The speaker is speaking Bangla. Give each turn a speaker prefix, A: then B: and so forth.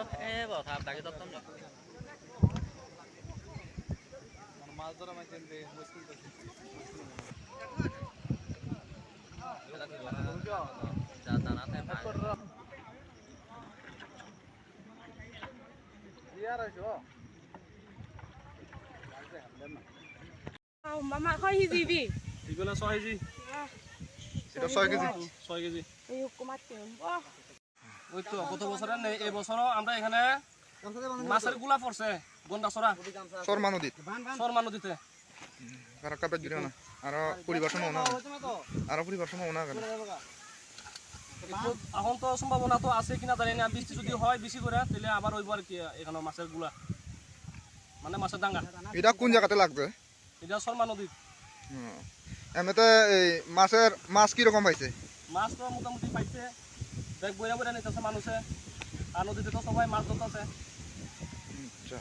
A: এ আপনাকে
B: মাছ ধরা মাছ কিনবে মুশকিল তো ইয়ার আইছো
C: মামা কয় সিজিবি
B: এগুলো ছয় কেজি
D: এটা ছয় কেজি
B: ছয় কেজি
C: এই
B: ওই তো গত বছরে নেই এই বছরও আমরা এখানে মাছেরগুলা পড়ছে গন্ডাছড়া।
D: শর্মা নদীত।
B: শর্মা নদীতে।
D: আর কাপড় জুড়ে না আর পরিবার সময় না। আর পরিবার সময় না কেন?
B: এখন তো সম্ভাবনা তো আছে কিনা জানি না বৃষ্টি যদি হয় বেশি করে তাহলে আবার ওইব আর কি এখানে মাছেরগুলা। মানে মাছের ডাঙ্গা।
D: এটা কোন জায়গাতে লাগছে
B: এটা শর্মা নদীত।
D: হুম। এমনিতে এই মাছের মাছ কীরকম পাইছে?
B: মাছ তো মোটামুটি পাইছে। ব্যাগ বইরা বইরা নিতেছে মানুষে। আর নদীতে তো সবাই মাছ ধরতেছে।
D: আচ্ছা।